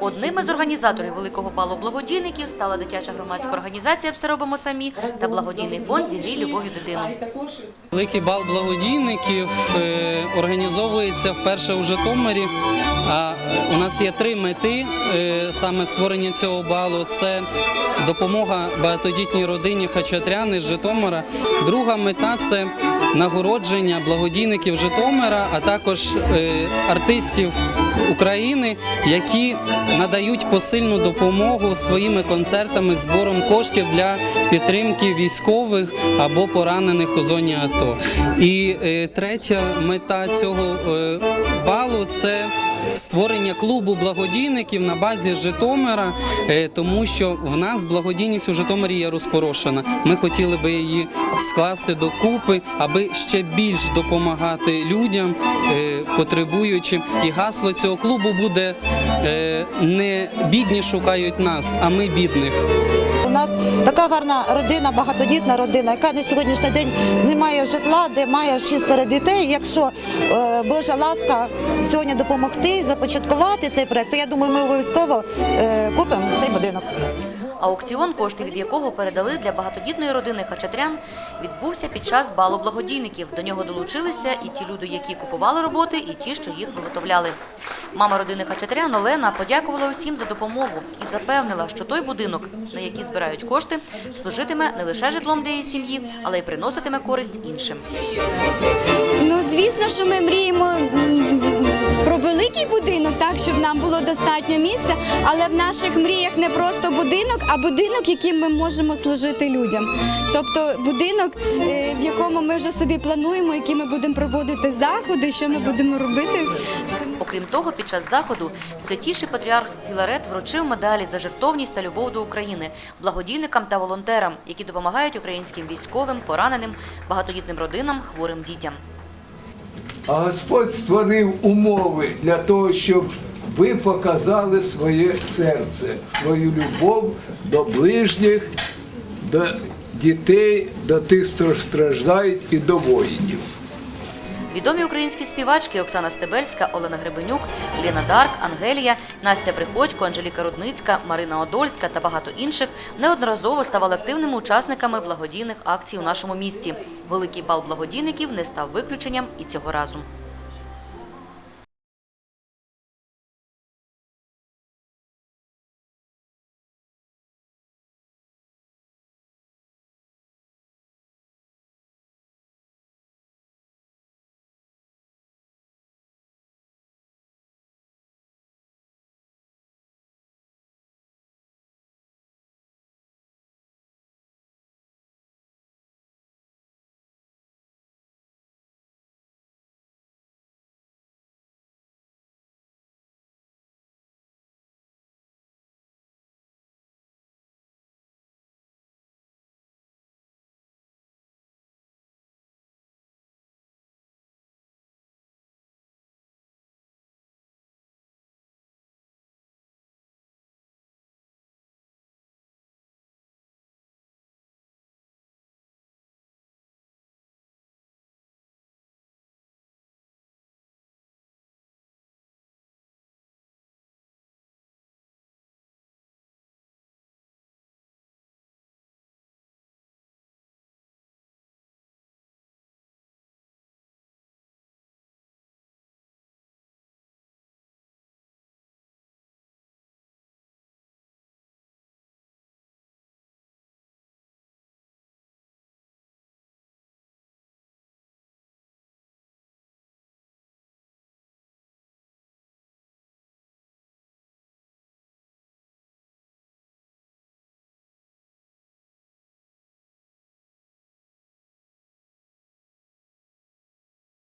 Одним із організаторів великого балу благодійників стала дитяча громадська організація «Все робимо самі» та благодійний фонд «Зігрій любов'ю дитину». Великий бал благодійників е, організовується вперше у Житомирі. А у нас є три мети е, саме створення цього балу. Це допомога багатодітній родині Хачатряни з Житомира. Друга мета це нагородження благодійників Житомира, а також е, артистів України, які надають посильну допомогу своїми концертами, збором коштів для підтримки військових або поранених у зоні АТО. І е, третя мета цього е, балу це. Створення клубу благодійників на базі Житомира, е, тому що в нас благодійність у Житомирі є розпорошена. Ми хотіли би її скласти докупи, аби ще більш допомагати людям, е, потребуючим. І гасло цього клубу буде е, не бідні шукають нас, а ми бідних. Нас така гарна родина, багатодітна родина, яка на сьогоднішній день не має житла, де має шістеро дітей. Якщо е, Божа ласка сьогодні допомогти започаткувати цей проект, то я думаю, ми обов'язково е, купимо цей будинок. Аукціон, кошти від якого передали для багатодітної родини Хачатрян, відбувся під час балу благодійників. До нього долучилися і ті люди, які купували роботи, і ті, що їх виготовляли. Мама родини Хачатрян Олена подякувала усім за допомогу і запевнила, що той будинок, на який збирають кошти, служитиме не лише житлом для її сім'ї, але й приноситиме користь іншим. Ну, звісно, що ми мріємо великий будинок, так, щоб нам було достатньо місця, але в наших мріях не просто будинок, а будинок, яким ми можемо служити людям. Тобто будинок, е, в якому ми вже собі плануємо, які ми будемо проводити заходи, що ми будемо робити. Окрім того, під час заходу святіший патріарх Філарет вручив медалі за жертовність та любов до України благодійникам та волонтерам, які допомагають українським військовим, пораненим, багатодітним родинам, хворим дітям. А Господь створив умови для того, щоб ви показали своє серце, свою любов до ближніх, до дітей, до тих, що страждають, і до воїнів. Відомі українські співачки Оксана Стебельська, Олена Гребенюк, Лена Дарк, Ангелія, Настя Приходько, Анжеліка Рудницька, Марина Одольська та багато інших неодноразово ставали активними учасниками благодійних акцій у нашому місті. Великий бал благодійників не став виключенням і цього разу.